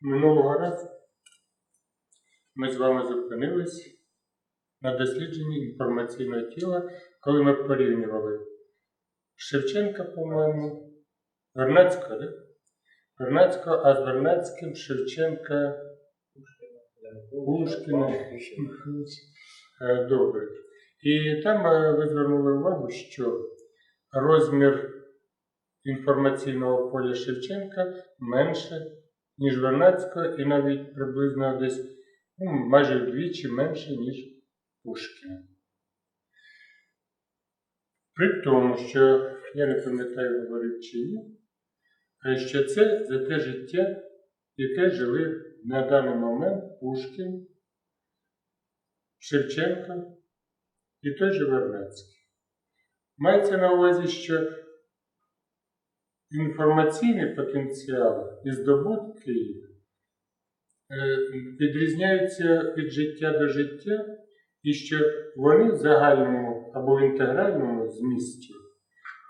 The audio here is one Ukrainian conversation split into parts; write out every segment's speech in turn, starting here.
Минулого разу ми з вами зупинились на дослідженні інформаційного тіла, коли ми порівнювали Шевченка, по-моєму, Вернацького, да? Вернацького, а з Вернацьким Шевченка Пушкіна. Е, Добре. І там е, ви звернули увагу, що розмір інформаційного поля Шевченка менше, ніж Вернацького, і навіть приблизно десь ну, майже вдвічі менше, ніж Пушкіна. При тому, що я не пам'ятаю, говорив чи ні, е, що це за те життя, яке жили на даний момент Пушкін, Шевченко і той же Вернацький. Мається на увазі, що інформаційний потенціал і здобутки е, відрізняються від життя до життя, і що вони в загальному або в інтегральному змісті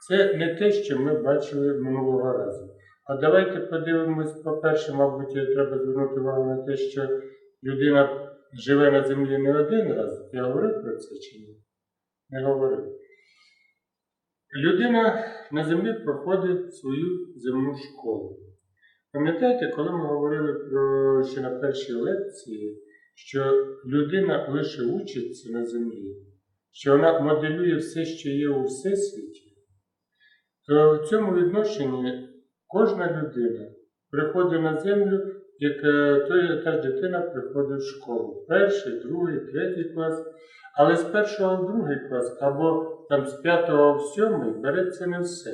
це не те, що ми бачили минулого разу. А давайте подивимось, по-перше, мабуть, треба звернути увагу на те, що людина живе на землі не один раз. Я говорив про це чи ні? Не говорив. Людина на землі проходить свою земну школу. Пам'ятаєте, коли ми говорили про ще на першій лекції, що людина лише учиться на землі, що вона моделює все, що є у всесвіті, то в цьому відношенні кожна людина приходить на землю, як е, то та ж дитина приходить в школу. Перший, другий, третій клас. Але з першого в другий клас або там з п'ятого в сьомий береться не все.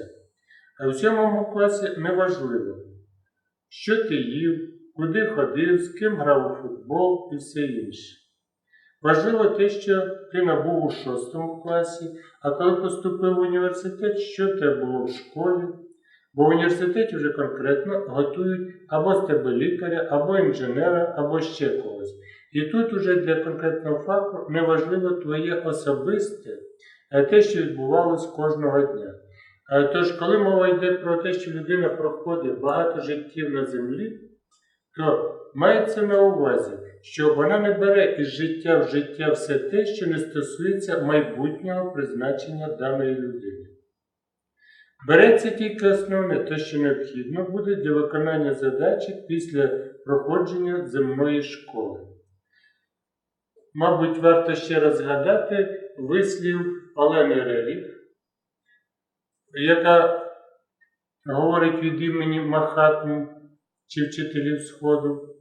А в сьомому класі неважливо, що ти їв, куди ходив, з ким грав у футбол і все інше. Важливо те, що ти набув у шостому класі, а коли поступив в університет, що тебе було в школі, бо в університеті вже конкретно готують або з тебе лікаря, або інженера, або ще когось. І тут уже для конкретного факту неважливо твоє особисте, а те, що відбувалось кожного дня. Е, Тож, коли мова йде про те, що людина проходить багато життів на землі, то мається на увазі, що вона не бере із життя в життя все те, що не стосується майбутнього призначення даної людини. Береться тільки основне те, що необхідно буде для виконання задачі після проходження земної школи. Мабуть, варто ще раз згадати вислів Олени Реріх, яка говорить від імені Махатми чи вчителів Сходу,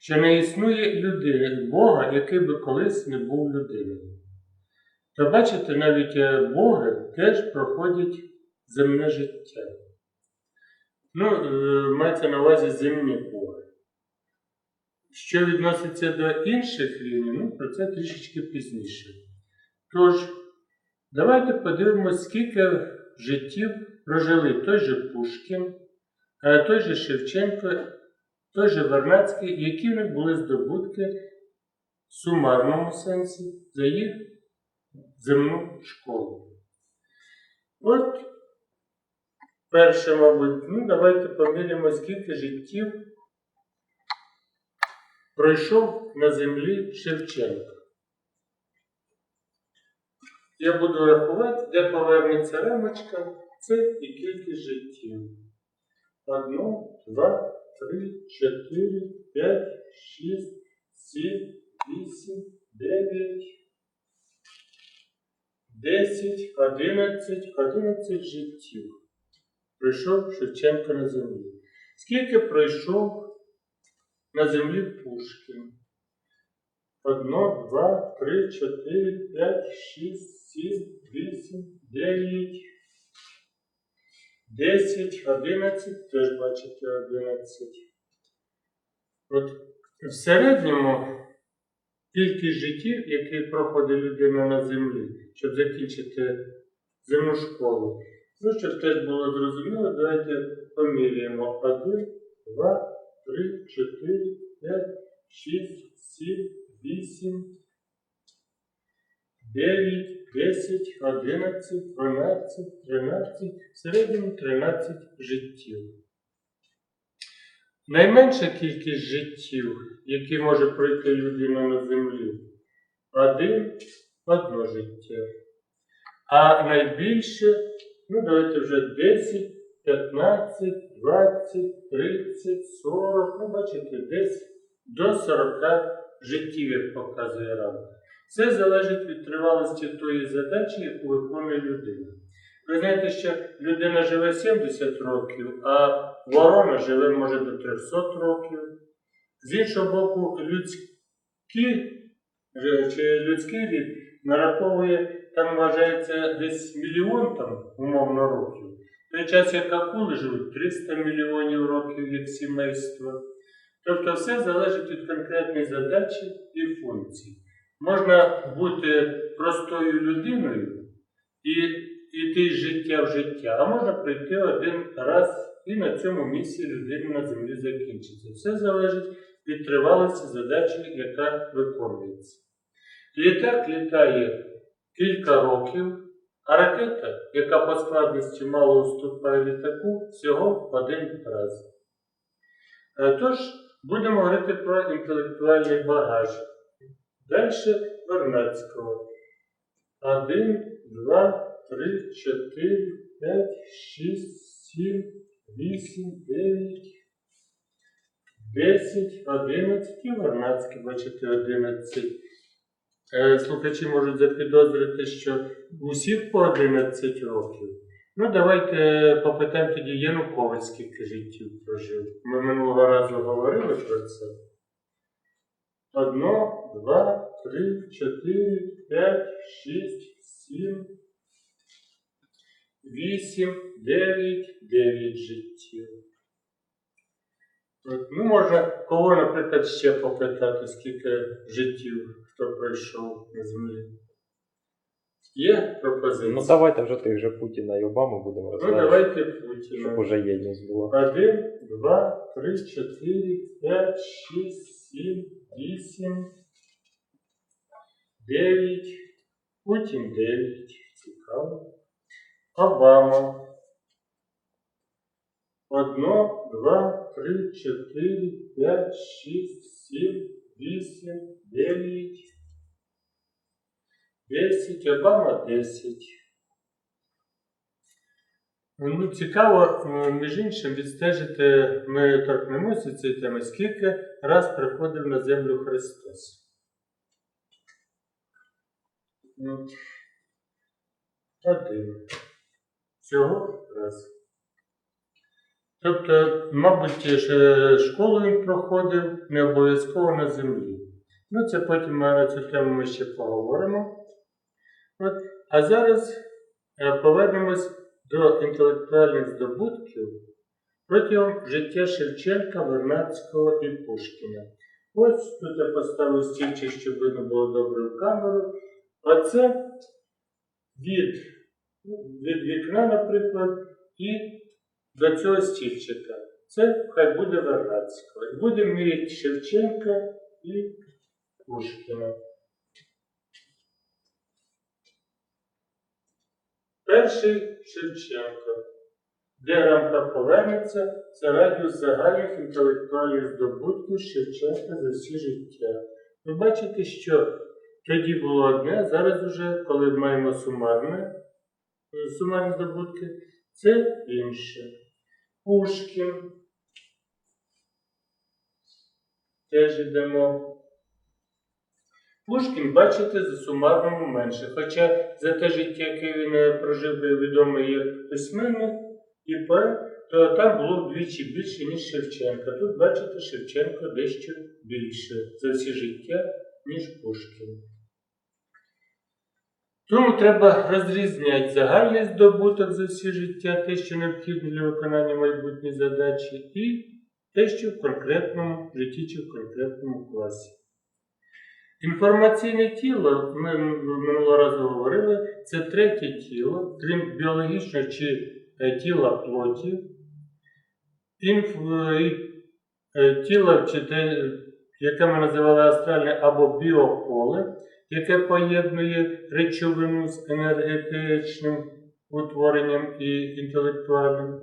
що не існує людини, Бога, який би колись не був людиною. То бачите, навіть е, Боги теж проходять земне життя. Ну, е, мається на увазі земні Боги. Що відноситься до інших рівнів, ну, про це трішечки пізніше. Тож, давайте подивимось, скільки життів прожили той же Пушкін, е, той же Шевченко, той же Вернацький, які них були здобутки в сумарному сенсі за їх земну школу. От перше, мабуть, ну давайте поміряємо, скільки життів пройшов на землі Шевченко. Я буду рахувати, де повернеться рамочка, це і кількість життів. Одно, два, три, чотири, п'ять, шість, сім, вісім, дев'ять, десять, одинадцять, одинадцять життів. Пройшов Шевченко на землі. Скільки пройшов на землі Пушкін? Одно, два, три, чотири, п'ять, шість, сім, вісім, дев'ять, десять, одинадцять, теж бачите, одинадцять. От в середньому кількість життів, які проходить людина на землі, щоб закінчити земну школу. Ну, щоб теж було зрозуміло, давайте поміряємо. Один, два, три, чотири, п'ять, шість, сім, вісім, дев'ять, десять, одинадцять, дванадцять, тринадцять, в середньому тринадцять життів. найменша кількість життів, які може пройти людина на землі, один одно життя. А найбільше, ну давайте вже 10, 15, 20, 30, 40, ну бачите, десь до 40 життів, як показує рамка. Це залежить від тривалості тої задачі, яку виконує людина. Ви знаєте, що людина живе 70 років, а ворона живе може до 300 років. З іншого боку, людські, чи людський рід нараховує, там вважається десь мільйон там, умовно років. Той час, як акули живуть 300 мільйонів років як сімейство. Тобто все залежить від конкретної задачі і функції. Можна бути простою людиною і йти з життя в життя, а можна прийти один раз і на цьому місці людина на землі закінчиться. Все залежить від тривалості задачі, яка виконується. Літак літає кілька років, а ракета, яка по складності мало уступає літаку, всього один раз. Е, тож, будемо говорити про інтелектуальний багаж. Далі Вернадського. Один, два, три, 4, 5, 6, 7, 8, 9, 10, 11 і Вернадський, бачите, 11. Слухачі можуть запідозрити, що усіх по 11 років. Ну, давайте попитаємо тоді Янукович, скільки життів прожив. Ми минулого разу говорили про це. Одно, два, три, чотири, п'ять, шість, сім, вісім, дев'ять, дев'ять життів. Ну, можна кого, наприклад, ще попитати, скільки життів хто пройшов на землі. Є пропозиція? Ну давайте вже тих же Путіна і Обаму будемо Ну, розглядати, давайте щоб Путіна. уже єдність була. Один, два, три, чотири, п'ять, шість, сім, вісім, дев'ять. Путін дев'ять. Цікаво. Обама. Одно, два, три, чотири, п'ять, шість, сім, вісім, дев'ять. Десять. Обама десять. Ну, цікаво, між іншим, відстежити, ми торкнемося цієї теми, скільки раз приходив на землю Христос. Один. Всього раз. Тобто, мабуть, ще школу він проходив не обов'язково на землі. Ну, це потім ми на цю тему ми ще поговоримо. От. А зараз е, повернемось до інтелектуальних здобутків протягом життя Шевченка, Вернадського і Пушкіна. Ось тут я поставив стільчик, щоб видно було добре в камеру. А це від, ну, від вікна, наприклад, і до цього стільчика. Це хай буде Вернадського. І Будемо міряти Шевченка і Пушкіна. Перший Шевченко. Де рамка повернеться, це радіус загальних інтелектуальних здобутків Шевченка за всі життя. Ви бачите, що тоді було одне, зараз вже, коли маємо сумарне, е, сумарні здобутки, це інше. Пушкін. Теж йдемо. Пушкін, бачите, за сумарному менше. Хоча за те життя, яке він е, прожив е, відомий як письменник і поет, то там було вдвічі більше, ніж Шевченка. Тут, бачите, Шевченко дещо більше за всі життя, ніж Пушкін. Тому треба розрізняти загальний здобуток за всі життя, те, що необхідно для виконання майбутньої задачі, і те, що в конкретному житті чи в конкретному класі. Інформаційне тіло, ми минулого разу говорили, це третє тіло, крім біологічного чи е, тіла плоті, інф, е, е, тіло, чи те, яке ми називали астральне або біополе, яке поєднує речовину з енергетичним утворенням і інтелектуальним.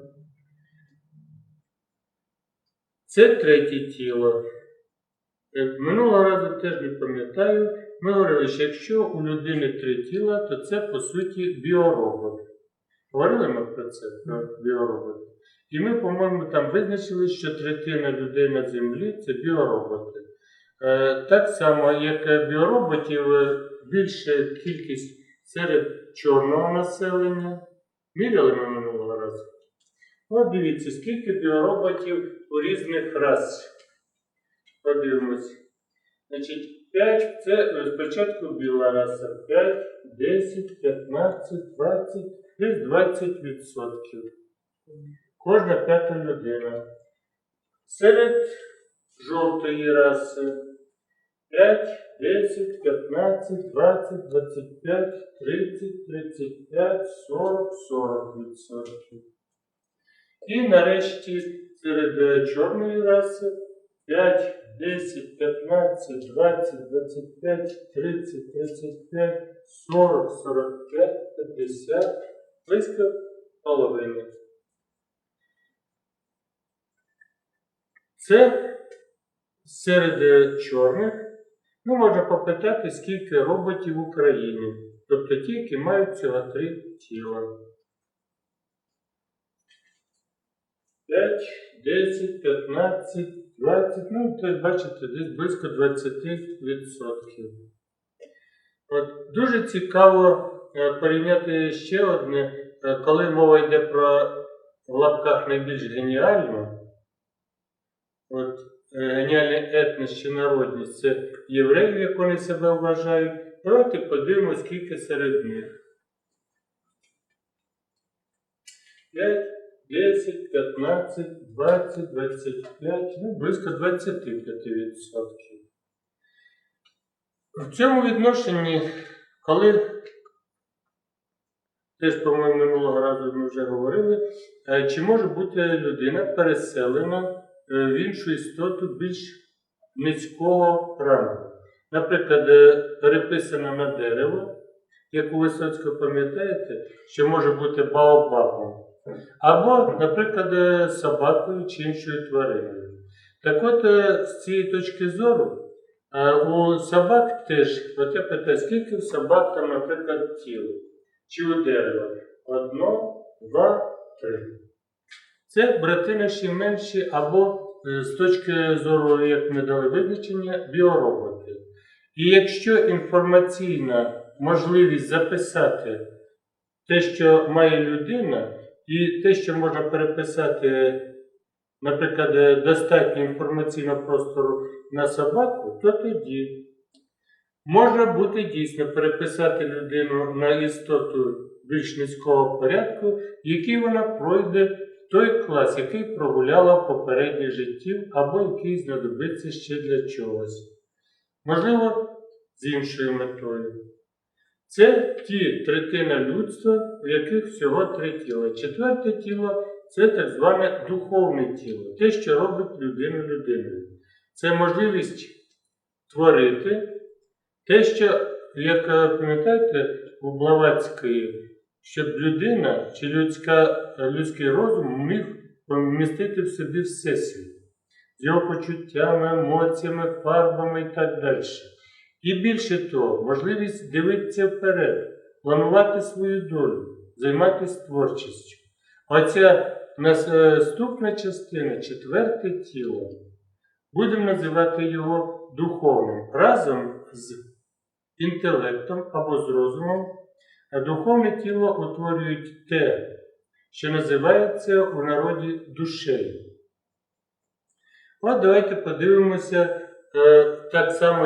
Це третє тіло. Е, Минулого разу теж не пам'ятаю. Ми говорили, що якщо у людини три тіла, то це по суті біоробот. Говорили ми про це, про біоробот. І ми, по-моєму, там визначили, що третина людей на землі це біороботи. Е, так само, як біороботів, е, більша кількість серед чорного населення. Міряли ми минулого разу. От дивіться, скільки біороботів у різних рас. Подивимось. Значить, 5 це е, спочатку біла раса. 5, 10, 15, 20, десь 20 відсотків. Кожна п'ята людина. Серед жовтої раси 5, 10, 15, 20, 25, 30, 35, 40, 40 відсотків. І нарешті серед е, чорної раси 5, 10, 15, 20, 25, 30, 35, 40, 45, 50, близько половини. Це серед е, чорних. Ну, можна попитати, скільки роботів в Україні. Тобто ті, які мають всього три тіла. 5, 10, 15, 20, ну, то бачите, десь близько 20%. От, дуже цікаво е, порівняти ще одне, е, коли мова йде про в лапках найбільш геніально. От, е, геніальний етнос чи народність це євреї, як вони себе вважають. Давайте подивимося, скільки серед них. 5, 10, 15, 20, 25, ну, близько 25%. В цьому відношенні, коли теж, по-моєму, минулого разу ми вже говорили, е, чи може бути людина переселена в іншу істоту більш низького рангу. Наприклад, е, переписана на дерево, як у Висоцького пам'ятаєте, що може бути баобабом. Або, наприклад, е, собакою чи іншою твариною. Так от, е, з цієї точки зору, е, у собак теж, от я питаю, скільки в собак там, наприклад, тіло? Чи у дерева? Одно, два, три. Це брати наші менші або е, з точки зору, як ми дали визначення, біороботи. І якщо інформаційна можливість записати те, що має людина, і те, що можна переписати, наприклад, е, достатньо інформаційного простору на собаку, то тоді можна буде дійсно переписати людину на істоту більш низького порядку, який вона пройде той клас, який прогуляла в попередніх життів, або який знадобиться ще для чогось. Можливо, з іншою метою. Це ті третина людства, у яких всього три тіла. Четверте тіло це так зване духовне тіло, те, що робить людину людиною. Це можливість творити те, що, як е, пам'ятаєте, у Блаватської, щоб людина чи людська, людський розум міг помістити в собі всесвіт з його почуттями, емоціями, фарбами і так далі. І більше того, можливість дивитися вперед, планувати свою долю, займатися творчістю. Оця наступна частина, четверте тіло, будемо називати його духовним разом з інтелектом або з розумом, духовне тіло утворюють те, що називається у народі душею. От давайте подивимося е, так само.